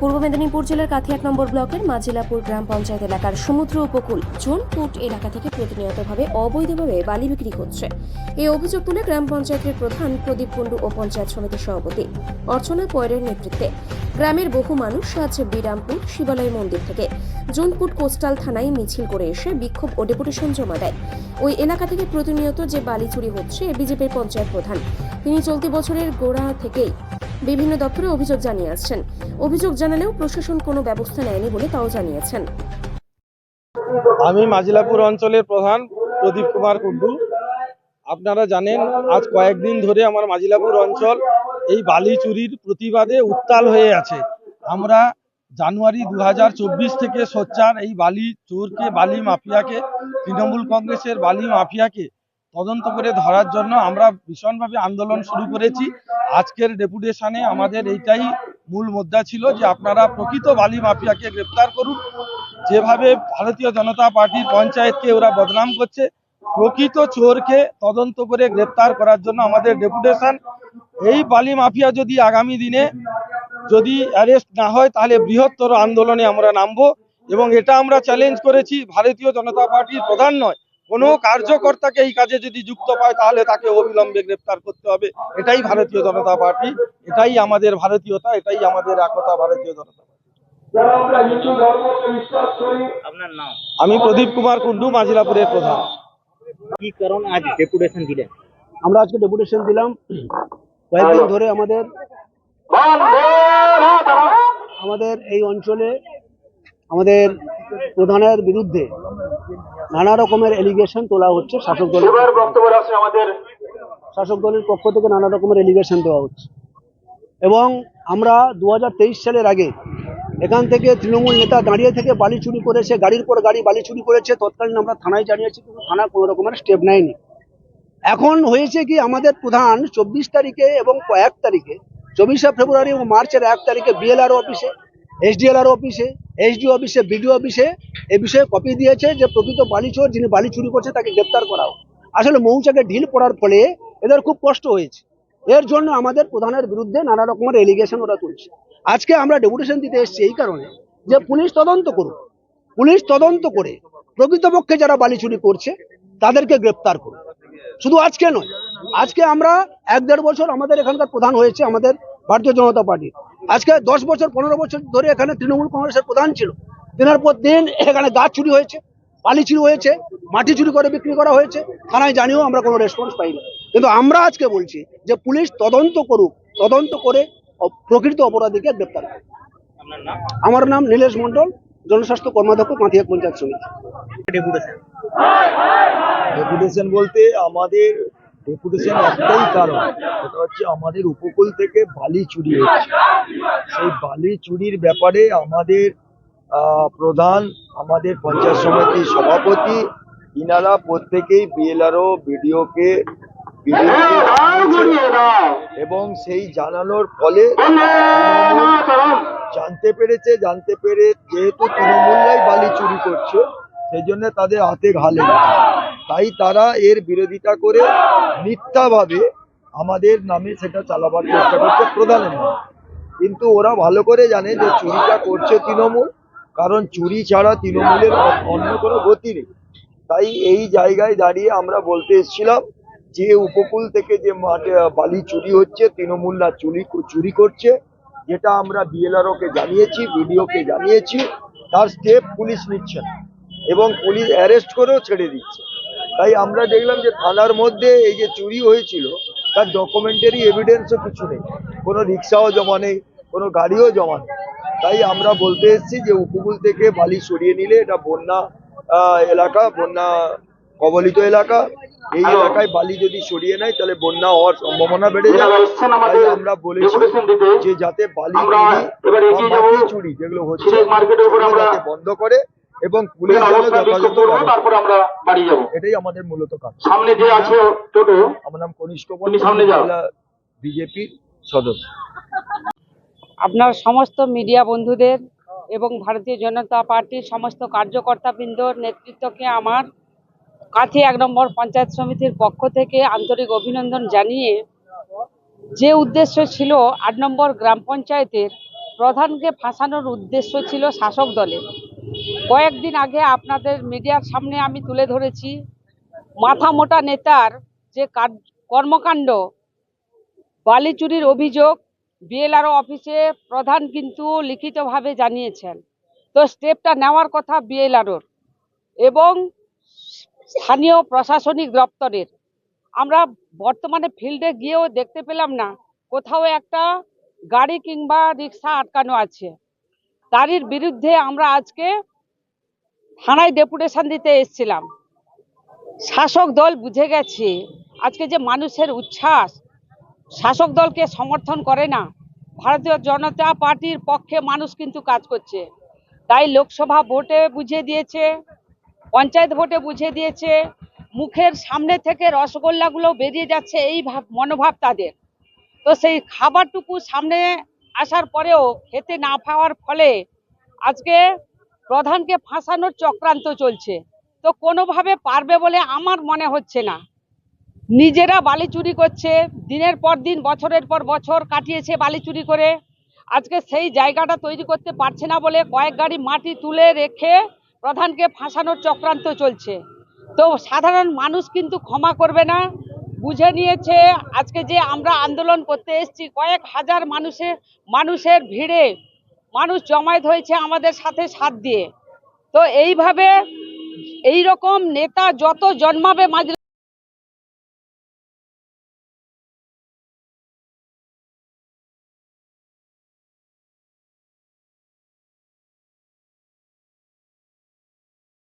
পূর্ব মেদিনীপুর জেলার কাথি এক নম্বর ব্লকের মাজিলাপুর গ্রাম পঞ্চায়েত এলাকার সমুদ্র উপকূল জোনপুট এলাকা থেকে প্রতিনিয়তভাবে অবৈধভাবে বালি বিক্রি হচ্ছে। এই অভিযোগ তুলে গ্রাম পঞ্চায়েতের প্রধান প্রদীপ কুণ্ডু ও পঞ্চায়েত সমিতির সভাপতি অর্চনা পয়ের নেতৃত্বে গ্রামের বহু মানুষ আজ বিরামপুর শিবালয় মন্দির থেকে জোনপুট কোস্টাল থানায় মিছিল করে এসে বিক্ষোভ ও ডেপুটেশন জমা দেয়। ওই এলাকা থেকে প্রতিনিয়ত যে বালি চুরি হচ্ছে বিজেপির পঞ্চায়েত প্রধান। তিনি চলতি বছরের গোড়া থেকেই বিভিন্ন দপ্তরে অভিযোগ জানিয়ে আসছেন। অভিযোগ জানালেও প্রশাসন কোনো ব্যবস্থা নেয়নি বলে তাও জানিয়েছেন। আমি মাজিলাপুর অঞ্চলের প্রধান প্রদীপ কুমার কুণ্ডু। আপনারা জানেন, আজ কয়েকদিন ধরে আমার মাজিলাপুর অঞ্চল এই বালি চুরির প্রতিবাদে উত্তাল হয়ে আছে। আমরা জানুয়ারি দু হাজার চব্বিশ থেকে সোচ্চার এই বালি চোরকে, বালি মাফিয়াকে, তৃণমূল কংগ্রেসের বালি মাফিয়াকে তদন্ত করে ধরার জন্য আমরা ভীষণভাবে আন্দোলন শুরু করেছি। আজকের ডেপুটেশনে আমাদের এইটাই মূল মুদ্রা ছিল যে আপনারা প্রকৃত বালি মাফিয়াকে গ্রেপ্তার করুন। যেভাবে ভারতীয় জনতা পার্টির পঞ্চায়েতকে ওরা বদনাম করছে, প্রকৃত চোরকে তদন্ত করে গ্রেপ্তার করার জন্য আমাদের ডেপুটেশন। এই বালি মাফিয়া যদি আগামী দিনে যদি অ্যারেস্ট না হয়, তাহলে বৃহত্তর আন্দোলনে আমরা নামবো এবং এটা আমরা চ্যালেঞ্জ করেছি। ভারতীয় জনতা পার্টির প্রধান নয় কোনো কার্যকর্তাকে এই কাজে যদি যুক্ত পায় তাহলে তাকে অবিলম্বে গ্রেপ্তার করতে হবে। এটাই ভারতীয় জনতা পার্টি এটাই আমাদের ভারতীয়তা এটাই আমাদের একতা ভারতীয় জনতা পার্টি। আপনার নাম? আমি প্রদীপ কুমার কুন্ডু মাজিলাপুরের প্রধান। কি কারণ আজ ডেপুটেশন দিলেন? আমরা আজকে ডেপুটেশন দিলাম। কয়েকদিন ধরে আমাদের আমাদের এই অঞ্চলে আমাদের প্রধানের বিরুদ্ধে নানা রকমের এলিগেশন তোলা হচ্ছে শাসক দলের শাসক দলের পক্ষ থেকে নানা রকমের এলিগেশন দেওয়া হচ্ছে। এবং আমরা দু হাজার তেইশ সালের আগে এখান থেকে তৃণমূল নেতা দাঁড়িয়ে থেকে বালি চুরি করেছে গাড়ির পর গাড়ি বালি চুরি করেছে তৎকালীন আমরা থানায় জানিয়েছি কিন্তু থানা কোনো রকমের স্টেপ নেয়নি। এখন হয়েছে কি আমাদের প্রধান চব্বিশ তারিখে এবং এক তারিখে চব্বিশে ফেব্রুয়ারি এবং মার্চের এক তারিখে বিএলআর অফিসে এসডিএলআর অফিসে এসডি অফিসে বিডিও অফিসে এ বিষয়ে কপি দিয়েছে যে প্রকৃত বালি চোর যিনি বালি চুরি করছে তাকে গ্রেপ্তার করা হোক। আসলে মৌচাকে ঢিল পড়ার ফলে এদের খুব কষ্ট হয়েছে। এর জন্য আমাদের প্রধানের বিরুদ্ধে নানা রকমের এলিগেশন ওরা তুলছে। আজকে আমরা ডেপুটেশন দিতে এসেছি এই কারণে যে পুলিশ তদন্ত করুক। পুলিশ তদন্ত করে প্রকৃতপক্ষে যারা বালি চুরি করছে তাদেরকে গ্রেপ্তার করুক। শুধু আজকে নয়, আজকে আমরা এক দেড় বছর আমাদের এখানকার প্রধান হয়েছে আমাদের ভারতীয় জনতা পার্টি। আজকে দশ বছর পনেরো বছর ধরে এখানে তৃণমূল কংগ্রেসের প্রধান ছিল। দিনের পর দিন এখানে গাছ চুরি হয়েছে বালি চুরি হয়েছে মাটি চুরি করে বিক্রি করা হয়েছে। থানায় জানিয়েও আমরা কোনো রেসপন্স পাইনি। কিন্তু আমরা আজকে বলছি যে পুলিশ তদন্ত করুক তদন্ত করে প্রকৃত অপরাধীকে গ্রেপ্তার করুক। আমার নাম নীলেশ মণ্ডল জনস্বাস্থ্য কর্মাধ্যক্ষ পাঁথিয়া পঞ্চায়েত সমিতি। ডেপুটেশন ডেপুটেশন বলতে আমাদের ডেপুটেশন একটাই কারণ। সেটা হচ্ছে আমাদের উপকূল থেকে বালি চুরি হচ্ছে সেই বালি চুরির ব্যাপারে আমাদের আহ, প্রধান আমাদের পঞ্চায়েত সমিতির সভাপতি ইনারা প্রত্যেকেই বিএলআরও বিডিওকে এবং সেই জানানোর ফলে জানতে পেরেছে জানতে পেরে যেহেতু তৃণমূলরাই বালি চুরি করছে সেই জন্য তাদের হাতে ঘা লেগেছে। তাই তারা এর বিরোধিতা করে মিথ্যাভাবে আমাদের নামে সেটা চালাবার চেষ্টা করছে প্রধানের নামে। কিন্তু ওরা ভালো করে জানে যে চুরিটা করছে তৃণমূল, কারণ চুরি ছাড়া তৃণমূলের অন্য কোনো গতি নেই। তাই এই জায়গায় দাঁড়িয়ে আমরা বলতে এসেছিলাম যে উপকূল থেকে যে মাঠে বালি চুরি হচ্ছে তৃণমূলরা চুরি চুরি করছে, যেটা আমরা বিএলআরও কে জানিয়েছি, বিডিওকে জানিয়েছি, তার স্টেপ পুলিশ নিচ্ছে না এবং পুলিশ অ্যারেস্ট করেও ছেড়ে দিচ্ছে। তাই আমরা দেখলাম যে থানার মধ্যে এই যে চুরি হয়েছিল, তার ডকুমেন্টারি এভিডেন্সও কিছু নেই। কোনো রিক্সাও জমা নেই কোনো গাড়িও জমা নেই। তাই আমরা বলতে এসেছি যে উপকূল থেকে বালি সরিয়ে নিলে এটা বন্যা এলাকা বন্যা কবলিত এলাকা। এই এলাকায় বালি যদি সরিয়ে নেয় তাহলে বন্যা হওয়ার সম্ভাবনা বেড়ে যাবে। তাই আমরা বলেছি যে যাতে বালি চুরি চুরি যেগুলো হচ্ছে যাতে বন্ধ করে এবং পুলিশ যেন যথাযথ। এটাই আমাদের মূলত কাজ। সামনে যে আছে টোটো আমার নাম কনিষ্ঠ সামনে যাও। বিজেপির সদস্য। আপনার সমস্ত মিডিয়া বন্ধুদের এবং ভারতীয় জনতা পার্টির সমস্ত কার্যকর্তাবৃন্দর নেতৃত্বকে আমার কাথি এক নম্বর পঞ্চায়েত সমিতির পক্ষ থেকে আন্তরিক অভিনন্দন জানিয়ে, যে উদ্দেশ্য ছিল আট নম্বর গ্রাম পঞ্চায়েতের প্রধানকে ফাঁসানোর উদ্দেশ্য ছিল শাসক দলের। কয়েকদিন আগে আপনাদের মিডিয়ার সামনে আমি তুলে ধরেছি, মাথা মোটা নেতার যে কার- কর্মকাণ্ড বালি চুরির অভিযোগ বিএলআরও অফিসে প্রধান কিন্তু লিখিতভাবে জানিয়েছেন। তো স্টেপটা নেওয়ার কথা বিএলআরওর এবং স্থানীয় প্রশাসনিক দপ্তরের। আমরা বর্তমানে ফিল্ডে গিয়েও দেখতে পেলাম না, কোথাও একটা গাড়ি কিংবা রিক্সা আটকানো আছে। তারই বিরুদ্ধে আমরা আজকে থানায় ডেপুটেশন দিতে এসেছিলাম। শাসক দল বুঝে গেছে, আজকে যে মানুষের উচ্ছ্বাস শাসক দলকে সমর্থন করে না। ভারতীয় জনতা পার্টির পক্ষে মানুষ কিন্তু কাজ করছে। তাই লোকসভা ভোটে বুঝিয়ে দিয়েছে, পঞ্চায়েত ভোটে বুঝিয়ে দিয়েছে, মুখের সামনে থেকে রসগোল্লাগুলো বেরিয়ে যাচ্ছে এই ভাব, মনোভাব তাদের। তো সেই খাবারটুকু সামনে আসার পরেও খেতে না পাওয়ার ফলে আজকে প্রধানকে ফাঁসানোর চক্রান্ত চলছে। তো কোনোভাবে পারবে বলে আমার মনে হচ্ছে না। নিজেরা বালি চুরি করছে, দিনের পর দিন, বছরের পর বছর কাটিয়েছে বালি চুরি করে। আজকে সেই জায়গাটা তৈরি করতে পারছে না বলে কয়েক গাড়ি মাটি তুলে রেখে প্রধানকে ফাঁসানোর চক্রান্ত চলছে। তো সাধারণ মানুষ কিন্তু ক্ষমা করবে না। বুঝে নিয়েছে আজকে যে আমরা আন্দোলন করতে এসেছি, কয়েক হাজার মানুষের মানুষের ভিড়ে মানুষ জমায়েত হয়েছে আমাদের সাথে সাথ দিয়ে। তো এইভাবে এই রকম নেতা যত জন্মাবে মাঝ